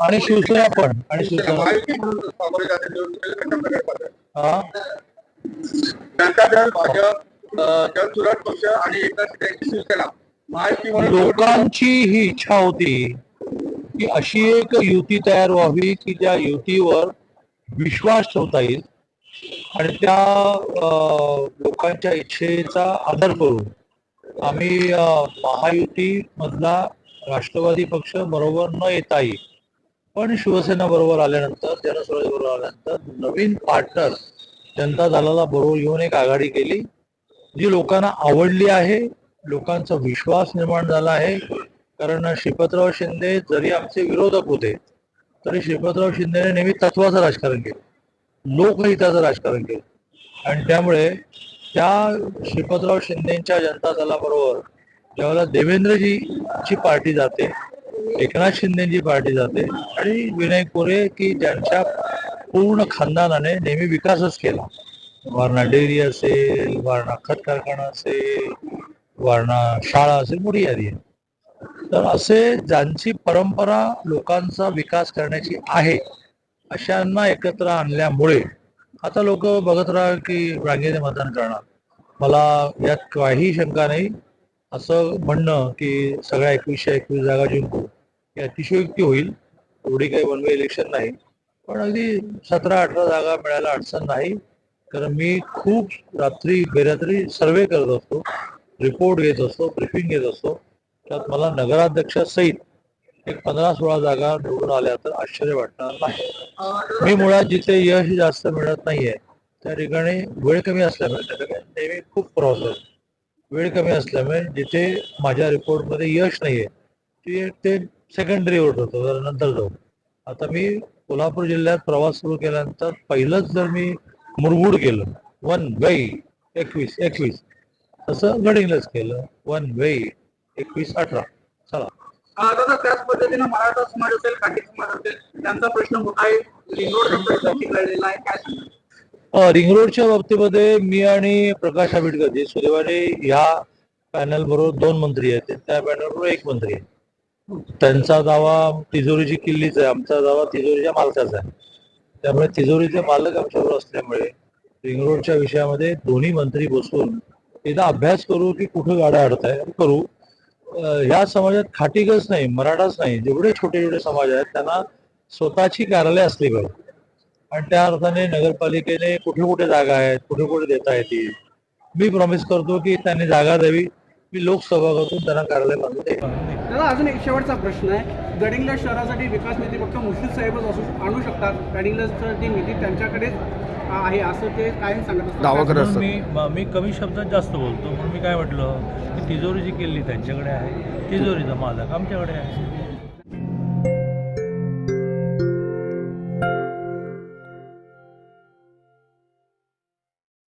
आणि शिवसेना पण. आणि शिवसेना जनता दल भाजप जनसुराज पक्ष आणि एकनाथ शिवसेना लोकांची ही इच्छा होती की अशी एक युती तयार व्हावी की ज्या युतीवर विश्वास ठेवता येईल आणि त्या लोकांच्या इच्छेचा आदर करून आम्ही महायुती मधला राष्ट्रवादी पक्ष बरोबर न येताही पण शिवसेना बरोबर आल्यानंतर जनस्वराज बरोबर आल्यानंतर नवीन पार्टनर जनता दलाला बरोबर घेऊन एक आघाडी केली जी लोकांना आवडली आहे लोकांचा विश्वास निर्माण झाला आहे. कारण श्रीपतराव शिंदे जरी आमचे विरोधक होते तरी श्रीपतराव शिंदेने नेहमी तत्वाचं राजकारण केलं. लोकहिताचं राजकारण केलं. आणि त्यामुळे त्या श्रीपतराव शिंदेच्या जनता दलाबरोबर ज्यावेळेला देवेंद्रजीची पार्टी जाते एकनाथ शिंदेची पार्टी जाते आणि विनय कोरे की ज्यांच्या पूर्ण खानदानाने नेहमी विकासच केला. वारणा डेअरी असेल वारणा खत कारखाना असेल वारणा शाळा असेल मोठी यादी आहे. तर असे ज्यांची परंपरा लोकांचा विकास करण्याची आहे अशांना एकत्र आणल्यामुळे आता लोक बघत राहा की रांगेने मतदान करणार. मला यात काही शंका नाही. असं म्हणणं की सगळ्या एकवीसशे एकवीस जागा जिंकू ही अतिशयोक्ती होईल. एवढी काही वन वे इलेक्शन नाही. पण अगदी सतरा अठरा जागा मिळायला अडचण नाही. कारण मी खूप रात्री बेरात्री सर्वे करत असतो. रिपोर्ट घेत असतो ब्रिफिंग घेत असतो. त्यात मला नगराध्यक्षासहित एक पंधरा सोळा जागा निवडून आल्या तर आश्चर्य वाटणार नाही. मी मुळात जिथे यश जास्त मिळत नाहीये त्या ठिकाणी वेळ कमी असल्यामुळे त्या ठिकाणी नेहमी खूप प्रॉब्लेम वेळ कमी असल्यामुळे जिथे माझ्या रिपोर्टमध्ये यश नाहीये ते ते सेकंडरी होत नंतर जाऊ. आता मी कोल्हापूर जिल्ह्यात प्रवास सुरू केल्यानंतर पहिलंच जर मी मुरगुड केलं वन वे एकवीस एकवीस तसं गडिंगलंच केलं वन वे एकवीस अठरा. दादा त्याच पद्धतीनं मराठा समाज असेल काठी समाज असेल त्यांचा प्रश्न मोठा आहे. रिंगरोडचा प्रश्न आहे. काय रिंग रोडच्या बाबतीमध्ये मी आणि प्रकाश आंबेडकर जे सुदैवाने ह्या पॅनल बरोबर दोन मंत्री आहेत. त्या पॅनल बरोबर एक मंत्री आहे. त्यांचा दावा तिजोरीची किल्लीच आहे. आमचा दावा तिजोरीच्या मालकाचा आहे. त्यामुळे तिजोरीचे मालक आमच्याबरोबर असल्यामुळे रिंग रोडच्या विषयामध्ये दोन्ही मंत्री बसून एकदा अभ्यास करू की कुठं गाड्या अडताय. करू. ह्या समाजात खाटीकच नाही मराठाच नाही जेवढे छोटे छोटे समाज आहेत त्यांना स्वतःची कार्यालय असली पाहिजे. आणि त्या अर्थाने नगरपालिकेने कुठे कुठे जागा आहेत कुठे कुठे देता येतील. मी प्रॉमिस करतो की त्यांनी जागा द्यावी. मी लोकसभागातून त्यांना कार्यालय बांधून देईन दादा अजून एक शेवटचा प्रश्न आहे. गडिंग्लज शहरासाठी विकास निधी फक्त मुर्शिद साहेबच असू आणू शकतात. गडिंग्लजची निधी त्यांच्याकडेच आहे असं ते कायम सांगत असतात. दावा करत असतात. मी म- कमी शब्दात जास्त बोलतो. म्हणून मी काय म्हटलं की तिजोरीची किल्ली त्यांच्याकडे आहे. तिजोरीचा मालक आमच्याकडे आहे.